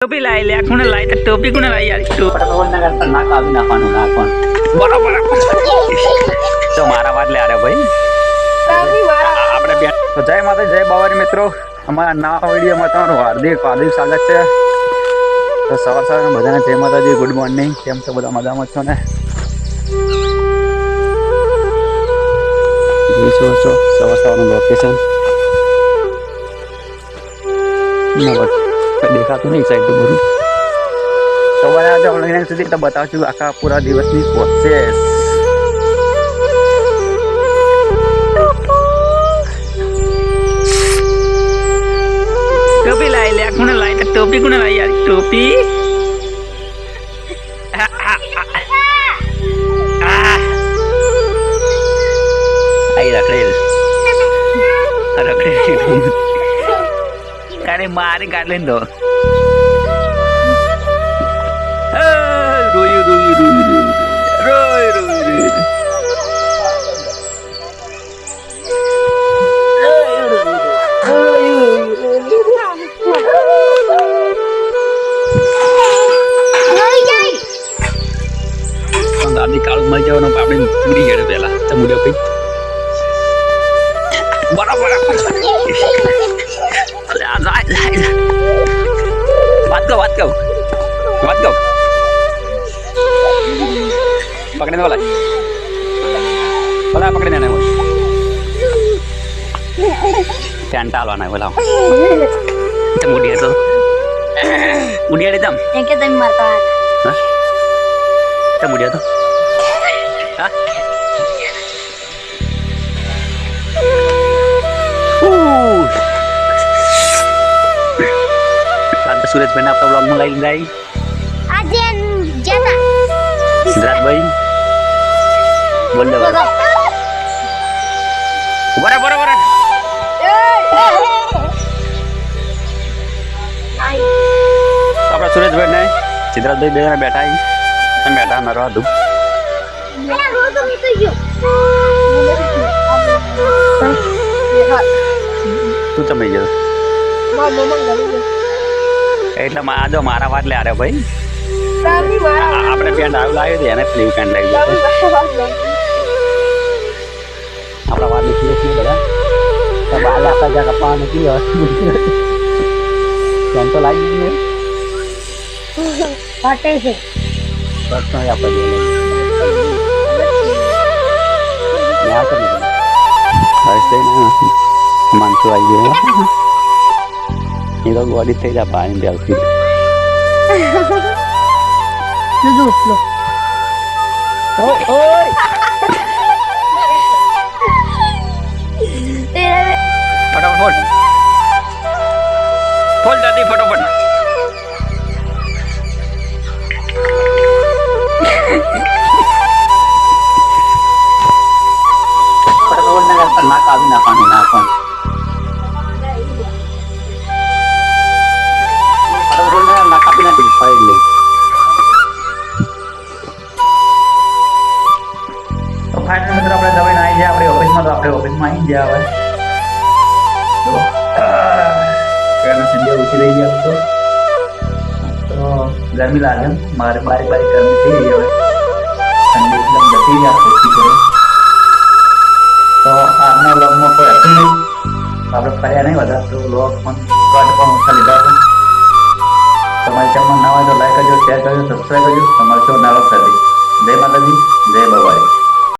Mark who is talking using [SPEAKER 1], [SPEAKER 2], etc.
[SPEAKER 1] ટોપી લાવી લે કોને લાવી ટોપી કોને લાવી યાર
[SPEAKER 2] ના આવી નાખવાનું નાખવાનું
[SPEAKER 1] બરાબર તો મારા વાત. લે અરે ભાઈ આપણે બે તો જય માતા જય બાવારી મિત્રો અમારા નવા વિડીયોમાં તમારું હાર્દિક હાર્દિક સ્વાગત છે તો સવાર સવાર બધાને જય માતાજી ગુડ મોર્નિંગ. કેમ છો બધા? મજામાં છો ને? જોઈ છો? સવાર સવારનું લોકેશન દેખાતું નહીં સાઈડ તો બધું તો બધા આજે ઓનલાઈન સુધી તો બતાવશું આખા પૂરા દિવસની પ્રોસેસ ટોપી લાવી લે કોને લાવી તો ટોપી કોને લાવી યાર ટોપી આ, આ, આ. આ. આઈ રખડેલ રખડેલ કારે મારે કાઢ લઈને દો રોયું રોયું રોયું રોય રોય રોય દાદી કાળું મળી જવાનું આપણે પૂરી હેડે પેલા તો મુડ્યો ભાઈ બરાબર પકડીને બોલાય બોલા પકડીને ને બોલ ત્યાં ટાલવાના બોલાવ તો મુડિયા તો મુડિયા રે તમ
[SPEAKER 3] એમ કે તમે મારતા હતા
[SPEAKER 1] તો મુડિયા તો હા ઉહ. આ તો સુરેશભાઈને આપણા બ્લોગમાં લઈ જાય
[SPEAKER 3] આજે જતા
[SPEAKER 1] સિદ્ધાર્થભાઈ બોલ આપણા સુરેશભાઈ ને સિદ્ધાર્થભાઈ બે જણા બેઠા અહીં. બેઠા નરવા હતું તું તમે ગયો? એટલે આ જો મારા વાત લે અરે ભાઈ આ- આપણે પેન્ટ આવ્યું લાવ્યું એને ફ્લી પેન્ટ લાવી ગયો આપણા વાત નીકળી છીએ બધા તો બાલ આપણા જ્યાં કપા હોય પેન્ટ તો લાગી ગઈ
[SPEAKER 3] ફાટે છે.
[SPEAKER 1] પ્રશ્ન આપણે નથી માનસું આવી ગયો એ તો ગોડી થઈ જાય પાણી બેલથી.
[SPEAKER 3] જુદું ઉપલો.
[SPEAKER 1] ફટાફટ ફોડ ફોડ દાદી ફટાફટ
[SPEAKER 2] નાક આવી નાખવાનું નાક
[SPEAKER 1] તો ફાઇનલ મિત્રો આપણે દવાઈને આવી જાય આપણે ઓફિસમાં તો આપણે ઓફિસમાં આવી ગયા હવે. ઠંડી ઓછી રહી ગયા તો. તો ગરમી લાગે મારે બારી બારી ગરમી થઈ ગઈ હવે. ઠંડી એકદમ જતી ગયા ઓછી કરે તો આજના વ્લોગમાં કોઈ હતું નહીં. આપણે ફર્યા નહીં બધા તો વ્લોગ પણ કટ પણ ઓછા લીધા હતા. તમારી ચેનલ ના હોય તો લાઈક કરજો શેર કરજો સબસ્ક્રાઈબ કરજો. તમારો શો નાલો કરી જય માતા